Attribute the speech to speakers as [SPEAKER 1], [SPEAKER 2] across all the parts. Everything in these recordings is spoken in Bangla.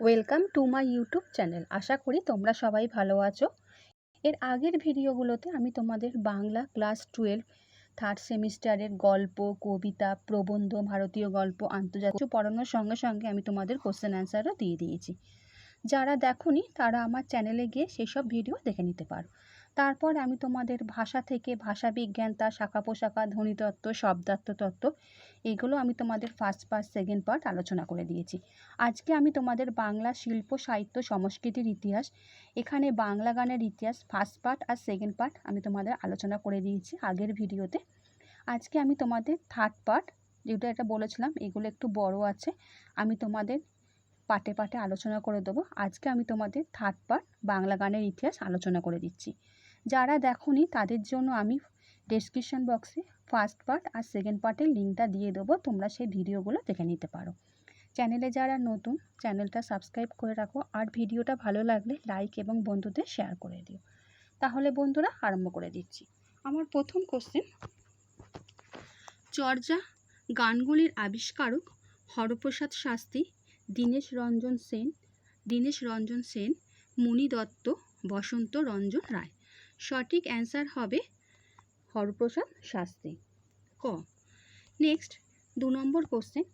[SPEAKER 1] Welcome to my YouTube channel আশা করি তোমরা সবাই ভালো আছো। এর আগের ভিডিওগুলোতে আমি তোমাদের বাংলা ক্লাস টুয়েলভ থার্ড সেমিস্টারের গল্প, কবিতা, প্রবন্ধ, ভারতীয় গল্প, আন্তর্জাতিক পড়ানোর সঙ্গে সঙ্গে আমি তোমাদের কোশ্চেন অ্যান্সারও দিয়ে দিয়েছি। যারা দেখোনি তারা আমার চ্যানেলে গিয়ে সেসব ভিডিও দেখে নিতে পারো। তারপর আমি তোমাদের ভাষা থেকে ভাষা বিজ্ঞান তার শাখা পোশাখা ধ্বনিতত্ত্ব শব্দার্থ তত্ত্ব, এগুলো আমি তোমাদের ফার্স্ট পার্ট সেকেন্ড পার্ট আলোচনা করে দিয়েছি। আজকে আমি তোমাদের বাংলা শিল্প, সাহিত্য, সংস্কৃতির ইতিহাস, এখানে বাংলা গানের ইতিহাস ফার্স্ট পার্ট আর সেকেন্ড পার্ট আমি তোমাদের আলোচনা করে দিয়েছি আগের ভিডিওতে। আজকে আমি তোমাদের থার্ড পার্ট যেটা এটা বলেছিলাম, এগুলো একটু বড় আছে, আমি তোমাদের পাটে পাটে আলোচনা করে দেবো। আজকে আমি তোমাদের থার্ড পার্ট বাংলা গানের ইতিহাস আলোচনা করে দিচ্ছি। যারা দেখোনি, তাদের জন্য আমি ডেসক্রিপশন বক্সে ফার্স্ট পার্ট আর সেকেন্ড পার্টের লিঙ্কটা দিয়ে দেবো, তোমরা সেই ভিডিওগুলো দেখে নিতে পারো। চ্যানেলে যারা নতুন চ্যানেলটা সাবস্ক্রাইব করে রাখো আর ভিডিওটা ভালো লাগলে লাইক এবং বন্ধুদের শেয়ার করে দিও। তাহলে বন্ধুরা, আরম্ভ করে দিচ্ছি। আমার প্রথম কোশ্চেন চর্যা গানগুলির আবিষ্কারক হরপ্রসাদ শাস্ত্রী, দীনেশ রঞ্জন সেন, দীনেশ রঞ্জন সেন, মুনি দত্ত, বসন্ত রঞ্জন রায়। সঠিক অ্যান্সার হবে হরপ্রসাদ শাস্ত্রী। ক। নেক্সট, দু নম্বর কোশ্চেন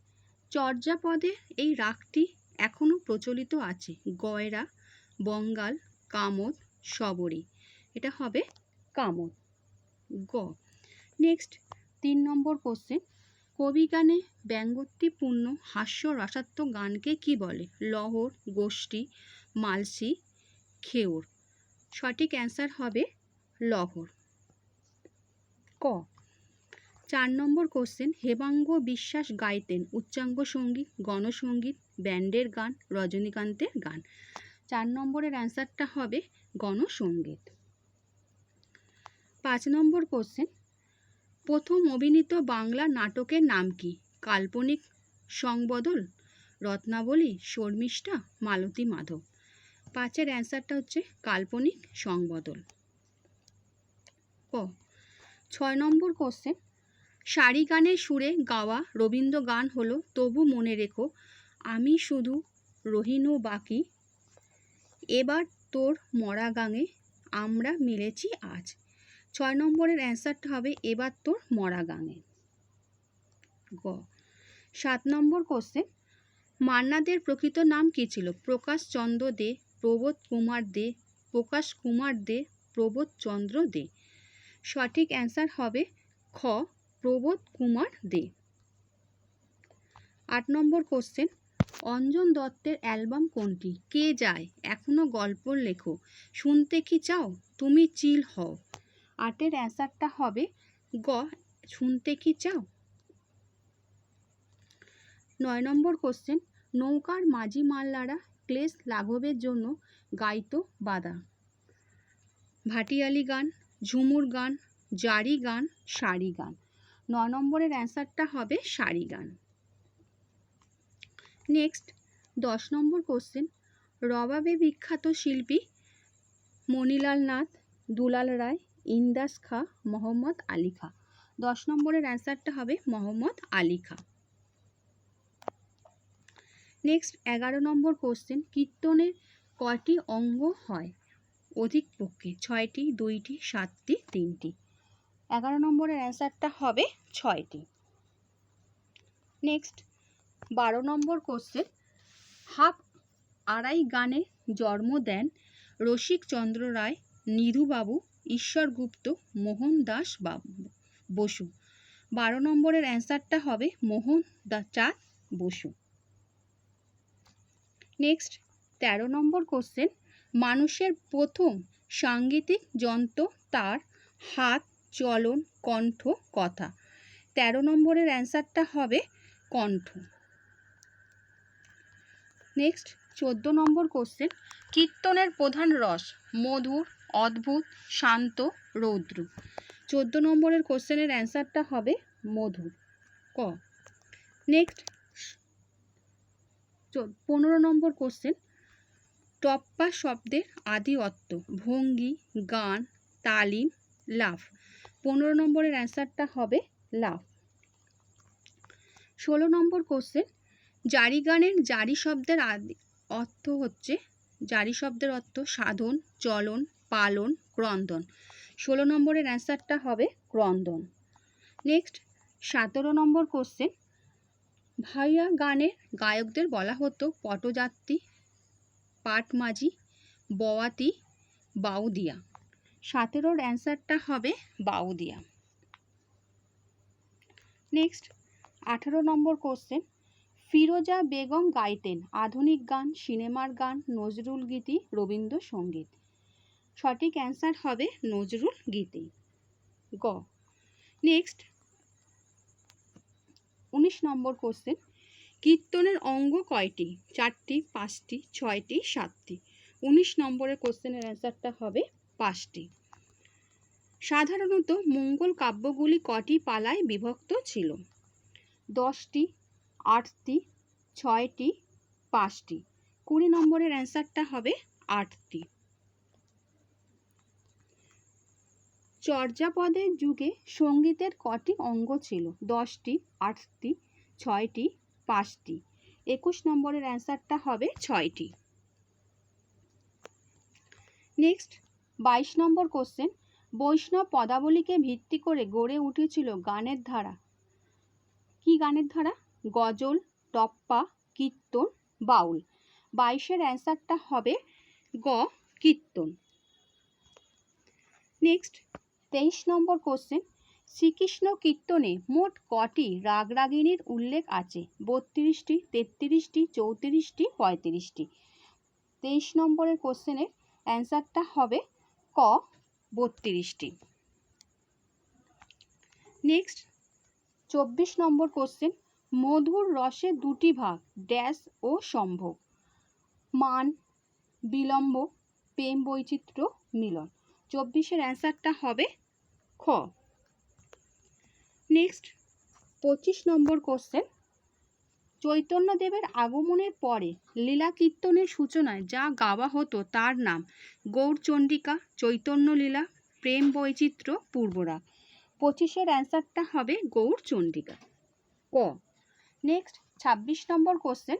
[SPEAKER 1] চর্যাপদে এই রাগটি এখনও প্রচলিত আছে। গয়রা, বঙ্গাল কামদ শবরী। এটা হবে কামদ গ। নেক্সট, তিন নম্বর কোশ্চেন কবিগানে ব্যঙ্গোক্তিপূর্ণ হাস্য রসাত্মক গানকে কি বলে? লহর, গোষ্ঠী, মালসি, খেউর। সঠিক অ্যান্সার হবে লহর। ক। চার নম্বর কোশ্চেন হেবাঙ্গ বিশ্বাস গাইতেন উচ্চাঙ্গ সংগীত, গণসঙ্গীত, ব্যান্ডের গান, রজনীকান্তের গান। চার নম্বরের অ্যান্সারটা হবে গণসঙ্গীত। পাঁচ নম্বর কোশ্চেন, প্রথম অভিনীত বাংলা নাটকের নাম কি? কাল্পনিক, সংবদল, রত্নাবলী, শর্মিষ্ঠা, মালতী মাধব। পাঁচের অ্যান্সারটা হচ্ছে কাল্পনিক, সংবদল। ছয় নম্বর কোশ্চেন। সারি গানের সুরে গাওয়া রবীন্দ্র গান হলো, তবু মনে রেখো, আমি শুধু রহিনু বাকি। এবার তোর মরা গাঙে আমরা মিলেছি আজ। ছয় নম্বরের অ্যান্সারটা হবে, এবার তোর মরা গাঙে। গ। সাত নম্বর কোশ্চেন। মান্নাদের প্রকৃত নাম কী ছিল? প্রকাশ চন্দ্র দে, প্রবোধ কুমার দে, প্রকাশ কুমার দে, প্রবোধ চন্দ্র দে। সঠিক অ্যান্সার হবে খ, প্রবোধ কুমার দে। আট নম্বর কোশ্চেন, অঞ্জন দত্তের অ্যালবাম কোনটি? কে যায়? এখনও গল্প লেখো শুনতে কি চাও? তুমি চিল হও। আটের অ্যান্সারটা হবে গ, শুনতে কি চাও? নয় নম্বর কোশ্চেন, নৌকার মাঝি মাল্লারা ক্লেশ লাঘবের জন্য গাইত বাদা। ভাটিয়ালি গান ঝুমুর গান, জারি গান, সারি গান। নয় নম্বরের অ্যান্সারটা হবে সারি গান। নেক্সট, দশ নম্বর কোশ্চেন। রবাবে বিখ্যাত শিল্পী মণিলাল নাথ, দুলাল রায়, ইন্দাস খা, মোহাম্মদ আলী খা। দশ নম্বরের অ্যান্সারটা হবে মোহাম্মদ আলী খা। নেক্সট, এগারো নম্বর কোশ্চেন। কীর্তনের কয়টি অঙ্গ হয়? অধিক পক্ষে ছয়টি, দুইটি, সাতটি, তিনটি। এগারো নম্বরের অ্যান্সারটা হবে ছয়টি। নেক্সট, বারো নম্বর কোশ্চেন। হাফ আড়াই গানে জন্ম দেন রসিক চন্দ্র রায় নিধুবাবু ঈশ্বর গুপ্ত মোহন দাস বাবু, বসু। বারো নম্বরের অ্যান্সারটা হবে মোহন দা, চাঁদ বসু। নেক্সট, তেরো নম্বর কোশ্চেন। মানুষের প্রথম সাংগীতিক যন্ত্র তার হাত, চলন, কণ্ঠ, কথা। তেরো নম্বরের অ্যান্সারটা হবে কণ্ঠ। নেক্সট, চোদ্দ নম্বর কোশ্চেন। কীর্তনের প্রধান রস মধুর, অদ্ভুত, শান্ত, রৌদ্র। চোদ্দ নম্বরের কোশ্চেনের অ্যান্সারটা হবে মধুর। ক? নেক্সট পনেরো নম্বর কোশ্চেন। টপ্পা শব্দের আদি অর্থ ভঙ্গি, গান, তালিম লাভ পনেরো নম্বরের অ্যান্সারটা হবে লাভ ষোলো নম্বর কোশ্চেন, জারি গানের জারি শব্দের আদি অর্থ হচ্ছে, জারি শব্দের অর্থ সাধন, চলন, পালন, ক্রন্দন। ষোলো নম্বরের অ্যান্সারটা হবে ক্রন্দন। নেক্সট, সতেরো নম্বর কোশ্চেন, ভাইয়া গানের গায়কদের বলা হতো পটযাত্রী পাটমাঝি, বওয়াতি, বাউদিয়া। সতেরোর অ্যান্সারটা হবে বাউদিয়া। নেক্সট, আঠারো নম্বর কোশ্চেন। ফিরোজা বেগম গাইতেন আধুনিক গান, সিনেমার গান, নজরুল গীতি, রবীন্দ্রসঙ্গীত। সঠিক অ্যান্সার হবে নজরুল গীতি। গ। নেক্সট, উনিশ নম্বর কোশ্চেন। কীর্তনের অঙ্গ কয়টি? চারটি, পাঁচটি, ছয়টি, সাতটি। উনিশ নম্বরের কোশ্চেনের অ্যান্সারটা হবে পাঁচটি। সাধারণত মঙ্গল কাব্যগুলি কটি পালায় বিভক্ত ছিল? দশটি, আটটি, ছয়টি, পাঁচটি। কুড়ি নম্বরের অ্যান্সারটা হবে আটটি। চর্যাপদের যুগে সঙ্গীতের কটি অঙ্গ ছিল? দশটি, আটটি, ছয়টি পাঁচটি। একুশ নম্বরের অ্যান্সারটা হবে ছয়টি। নেক্সট, বাইশ নম্বর কোশ্চেন, বৈষ্ণব পদাবলীকে ভিত্তি করে গড়ে উঠেছিল গানের ধারা। কি গানের ধারা? গজল, টপ্পা, কীর্তন, বাউল। বাইশের অ্যান্সারটা হবে গ, কীর্তন। নেক্সট, তেইশ নম্বর কোশ্চেন শ্রীকৃষ্ণ কীর্তনে মোট কটি রাগরাগিনীর উল্লেখ আছে? বত্রিশটি, তেত্রিশটি, চৌত্রিশটি, পঁয়ত্রিশটি। তেইশ নম্বরের কোশ্চেনের অ্যান্সারটা হবে ক, বত্রিশটি। নেক্সট, চব্বিশ নম্বর কোশ্চেন, মধুর রসে দুটি ভাগ, ড্যাশ ও সম্ভোগ। মান, বিলম্ব, প্রেম বৈচিত্র্য, মিলন। চব্বিশের অ্যান্সারটা হবে খ। নেক্সট পঁচিশ নম্বর কোশ্চেন চৈতন্যদেবের আগমনের পরে লীলা কীর্তনের সূচনায় যা গাওয়া হতো তার নাম গৌরচণ্ডিকা চৈতন্যলীলা প্রেম বৈচিত্র্য পূর্বরা। পঁচিশের অ্যান্সারটা হবে গৌরচণ্ডিকা ক নেক্সট ছাব্বিশ নম্বর কোশ্চেন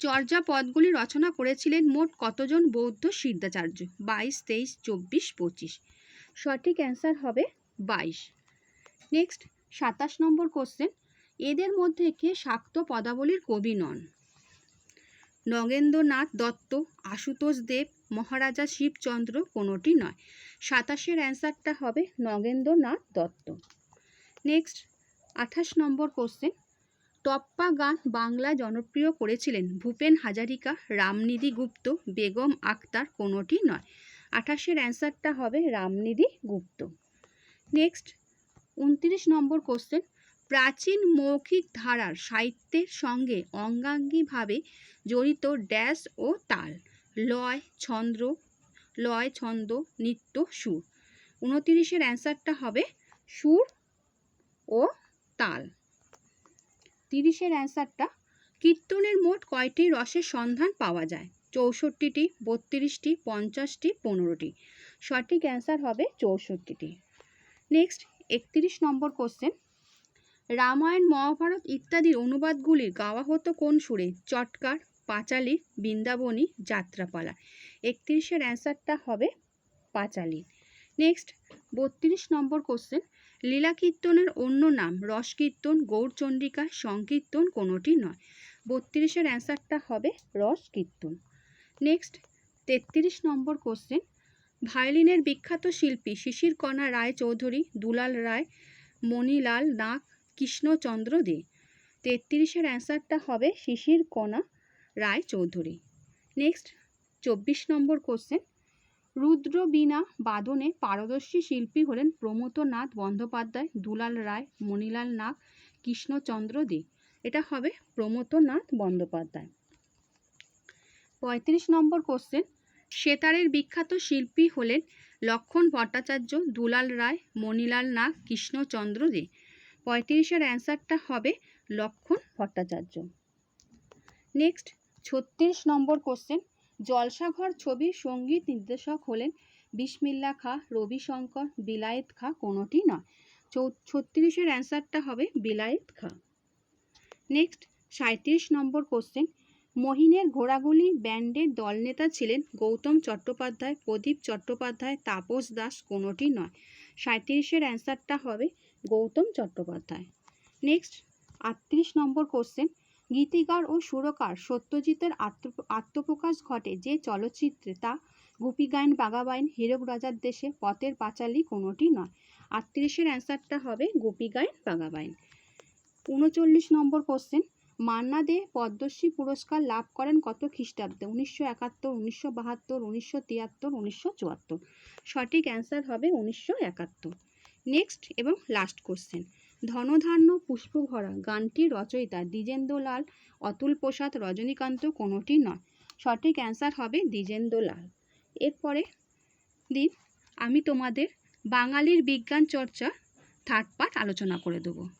[SPEAKER 1] চর্যা পদগুলি রচনা করেছিলেন মোট কতজন বৌদ্ধ সিদ্ধাচার্য? বাইশ, তেইশ, চব্বিশ, পঁচিশ। সঠিক অ্যান্সার হবে বাইশ। নেক্সট সাতাশ নম্বর কোশ্চেন এদের মধ্যে কে শাক্ত পদাবলীর কবি নন? নগেন্দ্রনাথ দত্ত, আশুতোষ দেব, মহারাজা শিবচন্দ্র কোনোটি নয়। সাতাশের অ্যান্সারটা হবে নগেন্দ্রনাথ দত্ত। নেক্সট আঠাশ নম্বর কোশ্চেন টপ্পা গান বাংলায় জনপ্রিয় করেছিলেন ভূপেন হাজারিকা, রামনিধি গুপ্ত, বেগম আক্তার কোনোটি নয়। আঠাশের অ্যান্সারটা হবে রামনিধি গুপ্ত। নেক্সট উনত্রিশ নম্বর কোশ্চেন প্রাচীন মৌখিক ধারার সাহিত্যের সঙ্গে অঙ্গাঙ্গিভাবে জড়িত ড্যাশ ও তাল, লয় ছন্দ লয়, ছন্দ, নৃত্য, সুর। উনতিরিশের অ্যান্সারটা হবে সুর ও তাল। তিরিশের অ্যান্সারটা কীর্তনের মোট কয়টি রসের সন্ধান পাওয়া যায়? চৌষট্টিটি, বত্রিশটি, পঞ্চাশটি, পনেরোটি। সঠিক অ্যান্সার হবে চৌষট্টিটি। নেক্সট একত্রিশ নম্বর কোশ্চেন রামায়ণ, মহাভারত ইত্যাদির অনুবাদগুলি গাওয়া হতো কোন সুরে? চটকার, পাঁচালি, বৃন্দাবনী, যাত্রাপালা। একত্রিশের অ্যান্সারটা হবে পাঁচালি। নেক্সট বত্রিশ নম্বর কোশ্চেন লীলা কীর্তনের অন্য নাম রসকীর্তন গৌরচণ্ডিকা সংকীর্তন কোনোটি নয়। বত্রিশের অ্যান্সারটা হবে রসকীর্তন। নেক্সট তেত্রিশ নম্বর কোশ্চেন ভায়োলিনের বিখ্যাত শিল্পী শিশির কণা রায় চৌধুরী, দুলাল রায়, মণিলাল নাগ, কৃষ্ণচন্দ্র দে। তেত্রিশের অ্যান্সারটা হবে শিশির কণা রায় চৌধুরী। নেক্সট, চব্বিশ নম্বর কোশ্চেন। রুদ্র বীণা বাদনে পারদর্শী শিল্পী হলেন প্রমথনাথ বন্দ্যোপাধ্যায়, দুলাল রায়, মণিলাল নাগ, কৃষ্ণচন্দ্র দে। এটা হবে প্রমথনাথ বন্দ্যোপাধ্যায়। পঁয়ত্রিশ নম্বর কোশ্চেন। সেতারের বিখ্যাত শিল্পী হলেন লক্ষণ ভট্টাচার্য, দুলাল রায়, মণিলাল নাগ, কৃষ্ণচন্দ্র দে। পঁয়ত্রিশের অ্যান্সারটা হবে লক্ষণ ভট্টাচার্য। নেক্সট, ছত্রিশ নম্বর কোশ্চেন। জলসাঘর ছবির সংগীত নির্দেশক হলেন বিসমিল্লা খা, রবিশঙ্কর, বিলায়েত খা, কোনোটি নয়। ছত্রিশের অ্যান্সারটা হবে বিলায়েত খা। নেক্সট সাঁত্রিশ নম্বর কোশ্চেন। মহিনের ঘোড়াগুলি ব্যান্ডের দলনেতা ছিলেন গৌতম চট্টোপাধ্যায়, প্রদীপ চট্টোপাধ্যায়, তাপস দাস কোনোটি নয়। সাঁত্রিশের অ্যান্সারটা হবে গৌতম চট্টোপাধ্যায়। নেক্সট, আটত্রিশ নম্বর কোশ্চেন। গীতিকার ও সুরকার সত্যজিতের আত্ম, আত্মপ্রকাশ ঘটে যে চলচ্চিত্রে তা গোপীগায়ন বাগাবাইন হীরক রাজার দেশে পথের পাঁচালী কোনোটি নয়। আটত্রিশের অ্যান্সারটা হবে গোপীগায়ন বাগাবাইন। উনচল্লিশ নম্বর কোশ্চেন। মান্না দে পদ্মশ্রী পুরস্কার লাভ করেন কত খ্রিস্টাব্দে? উনিশশো একাত্তর, উনিশশো বাহাত্তর, উনিশশো তিয়াত্তর, উনিশশো চুয়াত্তর। সঠিক অ্যান্সার হবে উনিশশো একাত্তর। নেক্সট এবং লাস্ট কোশ্চেন। ধনধান্য পুষ্পভরা গানটির রচয়িতা দ্বিজেন্দ্রলাল, অতুল প্রসাদ, রজনীকান্ত কোনোটি নয়। সঠিক অ্যান্সার হবে দ্বিজেন্দ্রলাল। এরপরে দিন আমি তোমাদের বাঙালির বিজ্ঞান চর্চা থার্ড পার্ট আলোচনা করে দেবো।